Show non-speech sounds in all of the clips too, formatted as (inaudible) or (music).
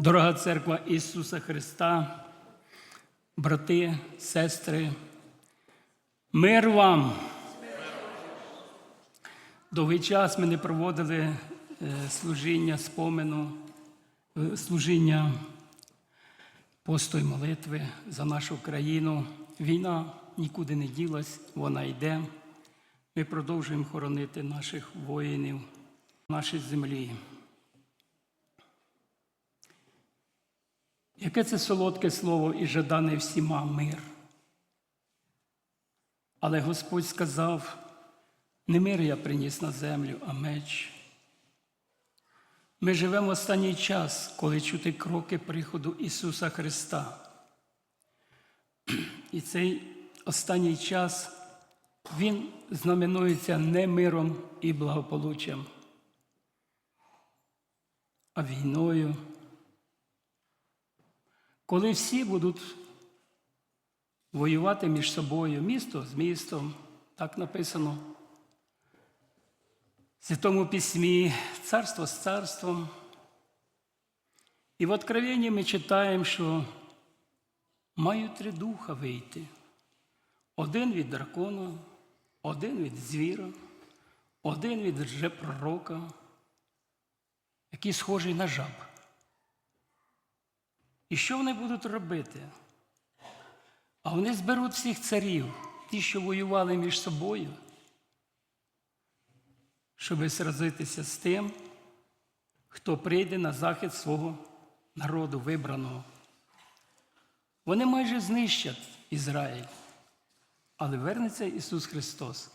Дорога церква Ісуса Христа, брати, сестри, мир вам! Довгий час ми не проводили е, служіння спомену, е, служіння посту й молитви за нашу країну. Війна нікуди не ділась, вона йде. Ми продовжуємо хоронити наших воїнів, нашій землі. Яке це солодке слово і жадане всіма мир. Але Господь сказав, не мир я приніс на землю, а меч. Ми живемо в останній час, коли чути кроки приходу Ісуса Христа. І цей останній час Він знаменується не миром і благополуччям, а війною. Коли всі будуть воювати між собою, місто з містом, так написано. В Святому Письмі царство з царством. І в Откровенні ми читаємо, що мають три духа вийти: один від дракона, один від звіра, один від лжепророка, який схожий на жаб. І що вони будуть робити? А вони зберуть всіх царів, ті, що воювали між собою, щоб сразитися з тим, хто прийде на захист свого народу вибраного. Вони майже знищать Ізраїль, але вернеться Ісус Христос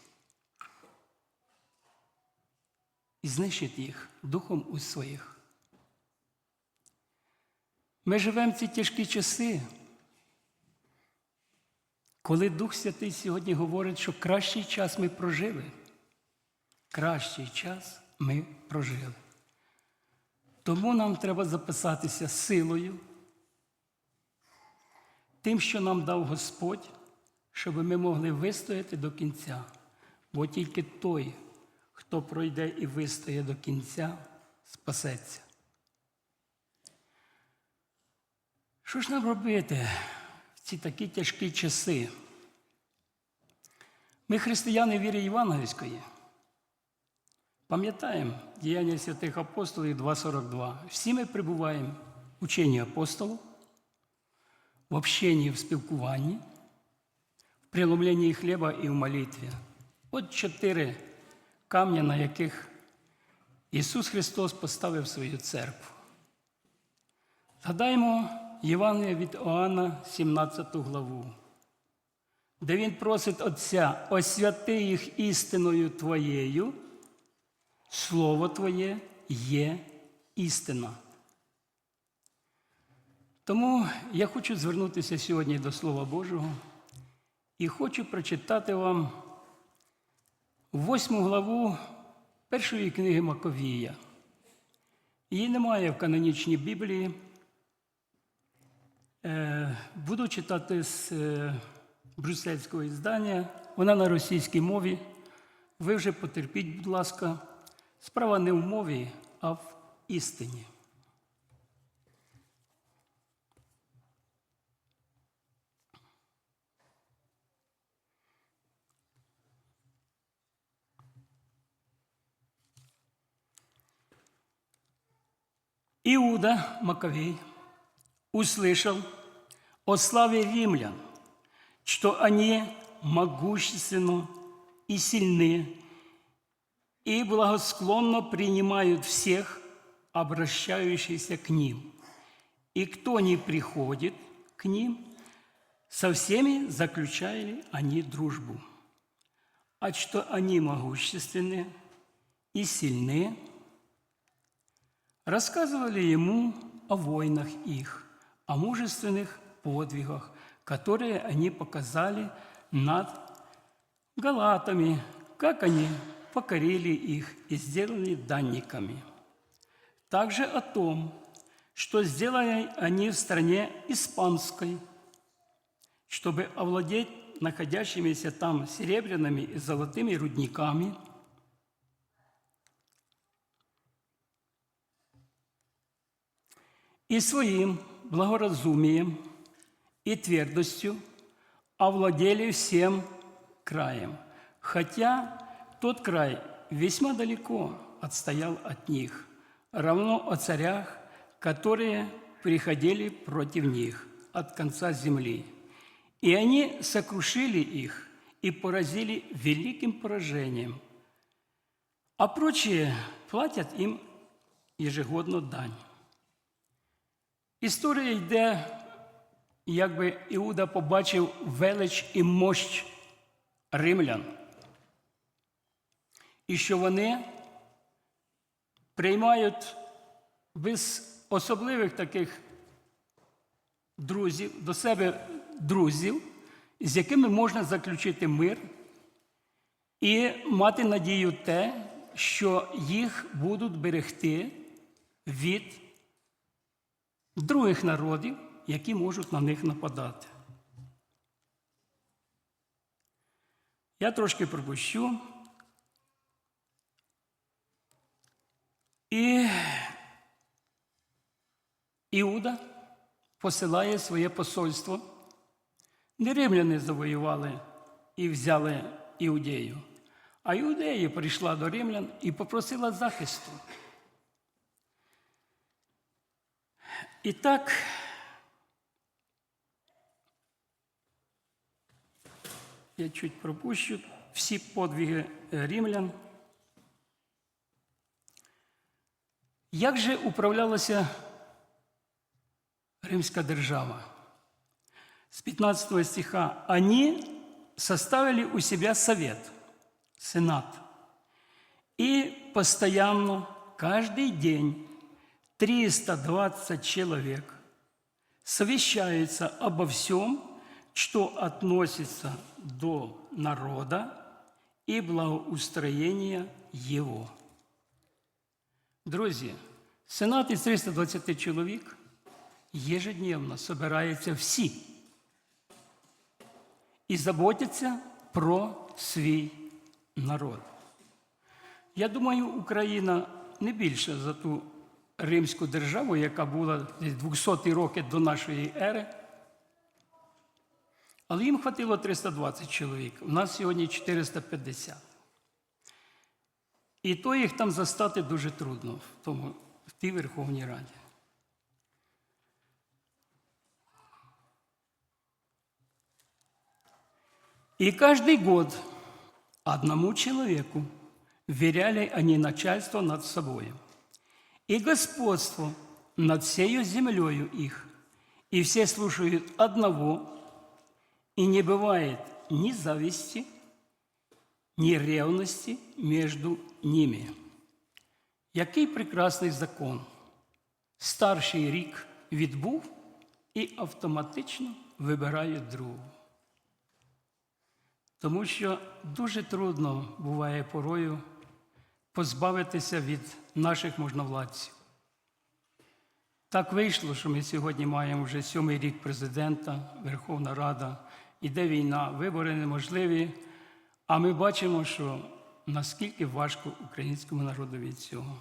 і знищить їх духом у своїх. Ми живемо в ці тяжкі часи, коли Дух Святий сьогодні говорить, що кращий час ми прожили. Кращий час ми прожили. Тому нам треба записатися силою, тим, що нам дав Господь, щоб ми могли вистояти до кінця. Бо тільки той, хто пройде і вистоє до кінця, спасеться. Що ж нам робити в ці такі тяжкі часи? Ми християни віри Євангельської. Пам'ятаємо діяння святих апостолів 2.42. Всі ми перебуваємо в ученні апостолів, в общенні, в спілкуванні, в преломленні хліба і в молитві. От чотири камня, на яких Ісус Христос поставив свою церкву. Згадаємо Євангелія від Іоанна, 17 главу, де Він просить Отця, освяти їх істиною Твоєю, Слово Твоє є істина. Тому я хочу звернутися сьогодні до Слова Божого і хочу прочитати вам восьму главу першої книги Маковія. Її немає в канонічній Біблії. Е, Буду читати з е, брюссельського іздання. Вона на російській мові. Ви вже потерпіть, будь ласка. Справа не в мові, а в істині. Иуда Маковей услышал о славе римлян, что они могущественны и сильны, и благосклонно принимают всех, обращающихся к ним. И кто не приходит к ним, со всеми заключали они дружбу. А что они могущественны и сильны, рассказывали ему о войнах их, о мужественных подвигах, которые они показали над галатами, как они покорили их и сделали данниками. Также о том, что сделали они в стране испанской, чтобы овладеть находящимися там серебряными и золотыми рудниками – и своим благоразумием и твердостью овладели всем краем, хотя тот край весьма далеко отстоял от них, равно о царях, которые приходили против них от конца земли. И они сокрушили их и поразили великим поражением, а прочие платять їм ежегодно дань. Історія йде, якби Іуда побачив велич і мощ римлян, і що вони приймають без особливих таких друзів, до себе друзів, з якими можна заключити мир і мати надію те, що їх будуть берегти від других народів, які можуть на них нападати. Я трошки пропущу. І Іуда посилає своє посольство. Не римляни завоювали і взяли Іудею, а Іудея прийшла до римлян і попросила захисту. І так, я чуть пропущу всі подвиги е, римлян. Як же управлялася римська держава? С 15 стиха. Они составили у себя совет, сенат, и постоянно, каждый день, 320 человек совещаются обо всем, что относится до народа и благоустроения его. Друзі, сенат із 320 чоловік ежедневно собираються всі і заботяться про свій народ. Я думаю, Україна не більше за ту римську державу, яка була десь 200 роки до нашої ери. Але їм хватило 320 чоловік. У нас сьогодні 450. І то їх там застати дуже трудно в, тому, в тій Верховній Раді. И каждый год одному человеку вверяли они начальство над собой и господство над всею землею их, и все слушают одного, и не бывает ни зависти, ни ревности между ними. Який прекрасний закон. Старший рік відбув і автоматично вибирає другого. Тому що дуже трудно буває порою позбавитися від наших можновладців. Так вийшло, що ми сьогодні маємо вже сьомий рік президента, Верховна Рада, іде війна, вибори неможливі, а ми бачимо, що наскільки важко українському народу від цього.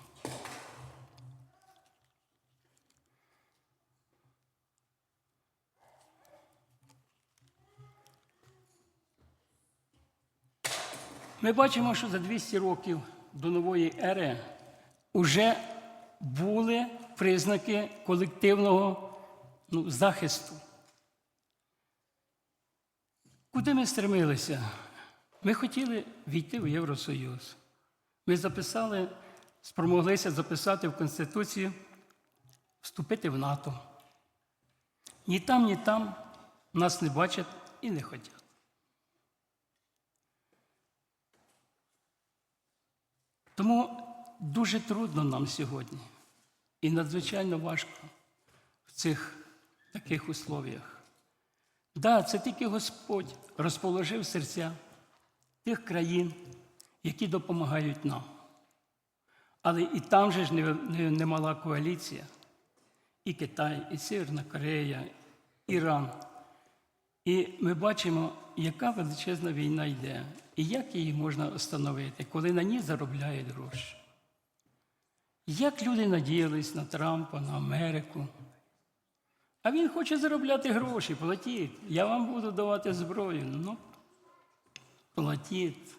Ми бачимо, що за 200 років до нової ери вже були признаки колективного ну, захисту. Куди ми стремилися? Ми хотіли війти в Євросоюз. Ми записали, спромоглися записати в Конституцію, вступити в НАТО. Ні там, ні там нас не бачать і не хочуть. Тому дуже трудно нам сьогодні і надзвичайно важко в цих таких условіях. Так, да, це тільки Господь розположив серця тих країн, які допомагають нам. Але і там же ж немала не, не мала коаліція. І Китай, і Северна Корея, Іран. І ми бачимо, яка величезна війна йде, і як її можна остановити, коли на ній заробляють гроші. Як люди надіялись на Трампа, на Америку, А він хоче заробляти гроші, платіть. Я вам буду давати зброю. Ну, платіть.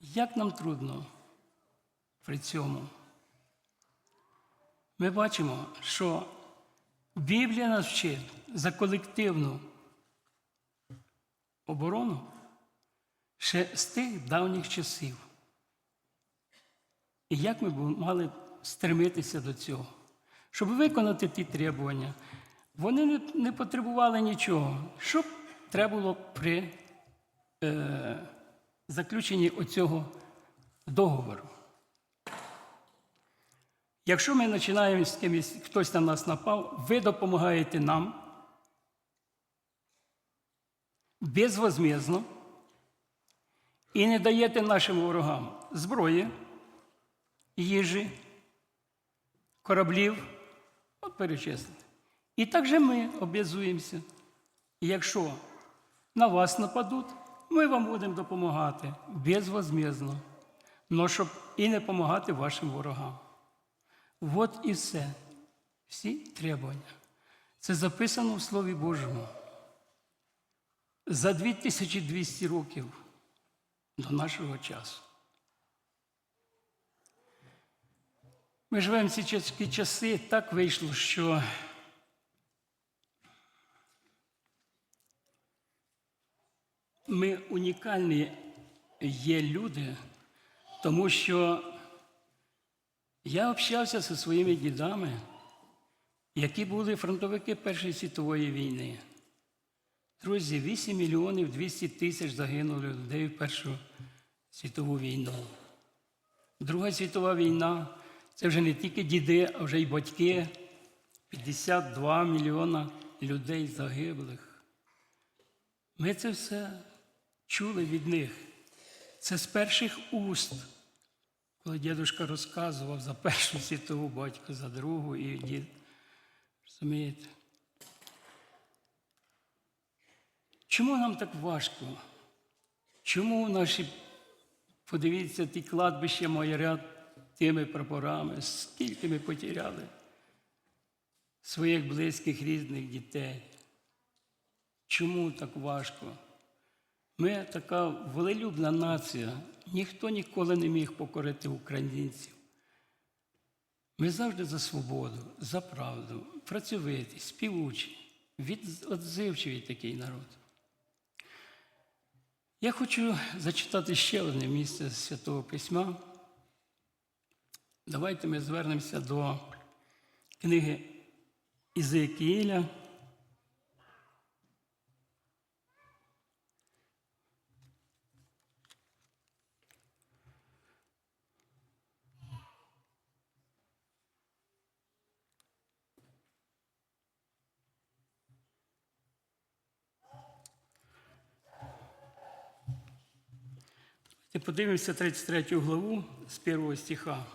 Як нам трудно при цьому? Ми бачимо, що Біблія нас вчить за колективну оборону ще з тих давніх часів. І як ми мали стремитися до цього? Щоб виконати ті требування, вони не, потребували нічого. Що треба було при е, заключенні оцього договору? Якщо ми починаємо з кимось, хтось на нас напав, ви допомагаєте нам безвозмездно і не даєте нашим ворогам зброї, їжі, кораблів, от перечислити. І так же ми об'язуємося. Якщо на вас нападуть, ми вам будемо допомагати безвозмездно, но щоб і не допомагати вашим ворогам. От і все. Всі требування. Це записано в Слові Божому. За 2200 років до нашого часу. Ми живемо ці тяжкі часи, так вийшло, що ми унікальні є люди, тому що я общався зі своїми дідами, які були фронтовики Першої світової війни. Друзі, 8 мільйонів 200 тисяч загинули людей в Першу світову війну. Друга світова війна це вже не тільки діди, а вже й батьки. 52 мільйона людей загиблих. Ми це все чули від них. Це з перших уст, коли дідушка розказував за Першу світову батько, за другу і дід. Розумієте? Чому нам так важко? Чому наші, подивіться, ті кладбища майорять тими прапорами, скільки ми потеряли своїх близьких рідних дітей? Чому так важко? Ми така волелюбна нація, ніхто ніколи не міг покорити українців. Ми завжди за свободу, за правду, працьовитий, співучий, відзивчивий такий народ. Я хочу зачитати ще одне місце з Святого Письма. Давайте ми звернемося до книги Ізекіїля. І подивимося 33 главу з первого стиха.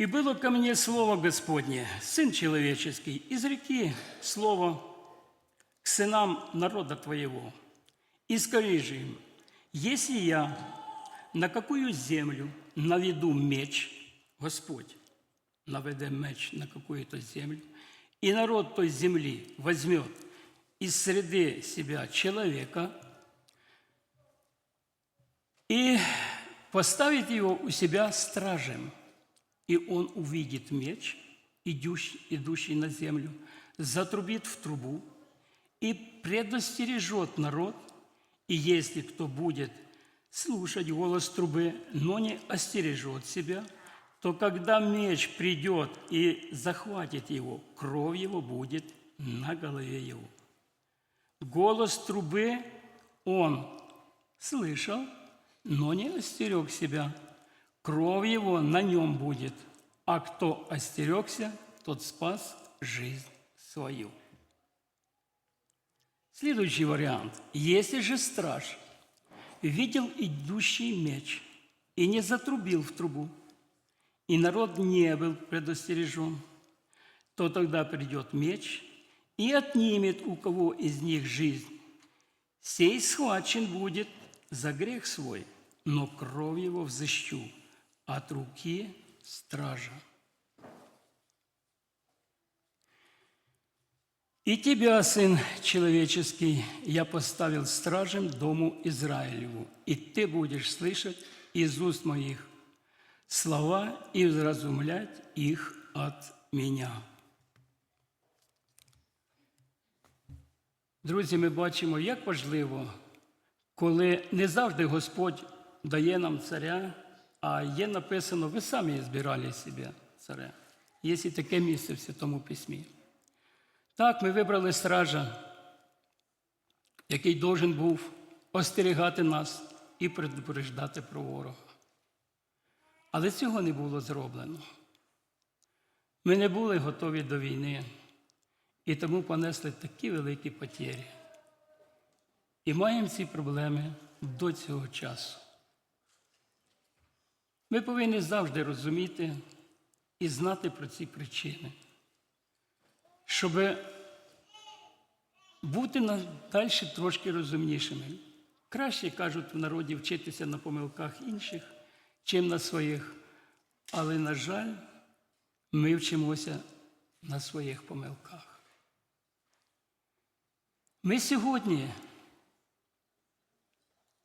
«И было ко мне слово Господне, Сын человеческий, изреки слово к сынам народа Твоего, и скажи же им, если я на какую землю наведу меч, Господь наведе меч на какую-то землю, и народ той земли возьмет из среды себя человека – и поставить его у себя стражем. И он увидит меч, идущий, идущий на землю, затрубит в трубу и предостережет народ, и если кто будет слушать голос трубы, но не остережет себя, то когда меч придет и захватит его, кровь его будет на голове его. Голос трубы он слышал, но не остерег себя. Кровь его на нем будет, а кто остерегся, тот спас жизнь свою. Следующий вариант. Если же страж видел идущий меч и не затрубил в трубу, и народ не был предостережен, то тогда придет меч и отнимет у кого из них жизнь. Сей схвачен будет за грех свой, но кровь его взыщу от руки стража. И тебя, Сын Человеческий, я поставил стражем дому Израилеву, и ты будешь слышать из уст моих слова и разумлять их от меня. Друзі, ми бачимо, як важливо, коли не завжди Господь дає нам царя, а є написано, ви самі збирали себе царя. Є і таке місце в Святому Письмі. Так, ми вибрали стража, який должен був остерігати нас і предупреждати про ворога. Але цього не було зроблено. Ми не були готові до війни і тому понесли такі великі потері. І маємо ці проблеми до цього часу. Ми повинні завжди розуміти і знати про ці причини, щоб бути далі трошки розумнішими. Краще кажуть в народі вчитися на помилках інших, чим на своїх. Але, на жаль, ми вчимося на своїх помилках. Ми сьогодні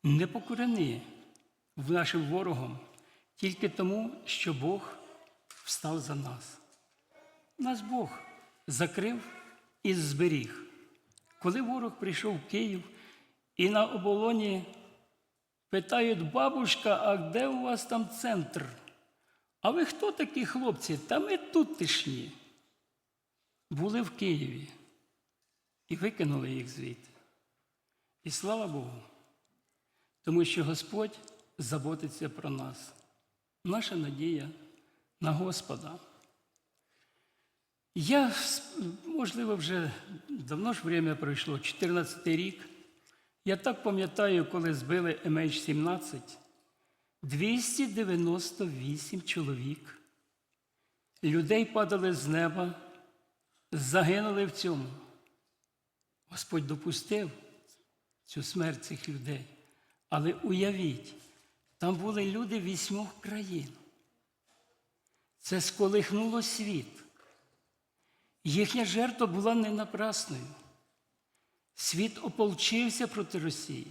не покорені нашим ворогом тільки тому, що Бог встав за нас. Нас Бог закрив і зберіг. Коли ворог прийшов в Київ і на оболоні питають, бабушка, а де у вас там центр? А ви хто такі хлопці? Та ми тут. Були в Києві і викинули їх звідти. І слава Богу, тому що Господь заботиться про нас. Наша надія на Господа. Я, можливо, вже давно ж время пройшло, 14 рік. Я так пам'ятаю, коли збили MH17, 298 чоловік. Людей падали з неба, загинули в цьому. Господь допустив цю смерть цих людей. Але уявіть, там були люди вісьмох країн. Це сколихнуло світ. Їхня жертва була не напрасною. Світ ополчився проти Росії.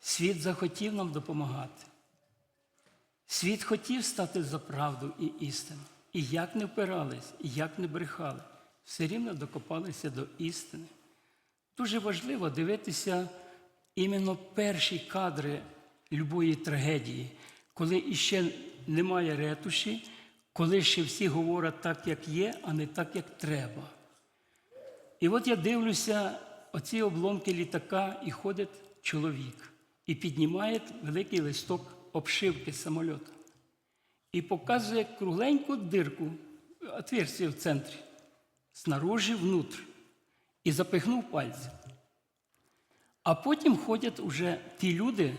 Світ захотів нам допомагати. Світ хотів стати за правду і істину. І як не впирались, як не брехали, все рівно докопалися до істини. Дуже важливо дивитися іменно перші кадри любої трагедії, коли іще немає ретуші, коли ще всі говорять так, як є, а не так, як треба. І от я дивлюся, оці обломки літака, і ходить чоловік, і піднімає великий листок обшивки самольота. І показує кругленьку дирку, отверстие в центрі, снаружи внутрь, і запихнув пальці. А потім ходять уже ті люди,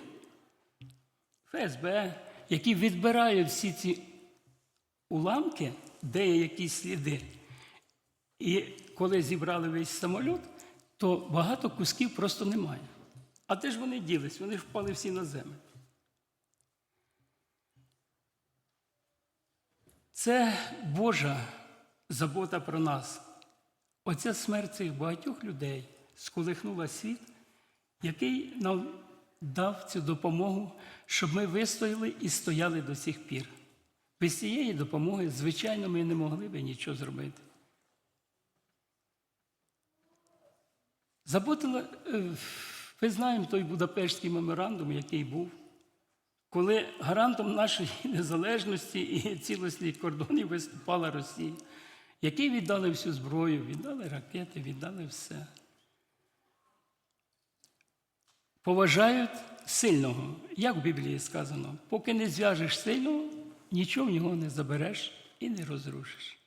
ФСБ, які відбирають всі ці уламки, де є якісь сліди. І коли зібрали весь самоліт, то багато кусків просто немає. А де ж вони ділись? Вони впали всі на землю. Це Божа забота про нас. Оця смерть цих багатьох людей сколихнула світ, який нам дав цю допомогу, щоб ми вистояли і стояли до сих пір. Без цієї допомоги, звичайно, ми не могли би нічого зробити. Заботила, е, ви знаємо той Будапештський меморандум, який був, коли гарантом нашої (laughs) незалежності і цілості кордонів виступала Росія, який віддали всю зброю, віддали ракети, віддали все. Поважають сильного, як в Біблії сказано, поки не зв'яжеш сильного, нічого в нього не забереш і не розрушиш.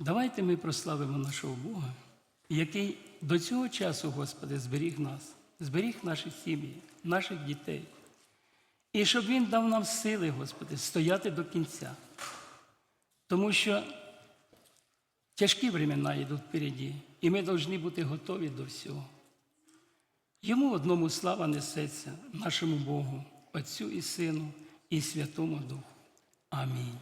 Давайте ми прославимо нашого Бога, який до цього часу, Господи, зберіг нас, зберіг наші сім'ї, наших дітей. І щоб Він дав нам сили, Господи, стояти до кінця. Тому що тяжкі времена йдуть впереді, і ми повинні бути готові до всього. Йому одному слава несеться, нашому Богу, Отцю і Сину, і Святому Духу. Амінь.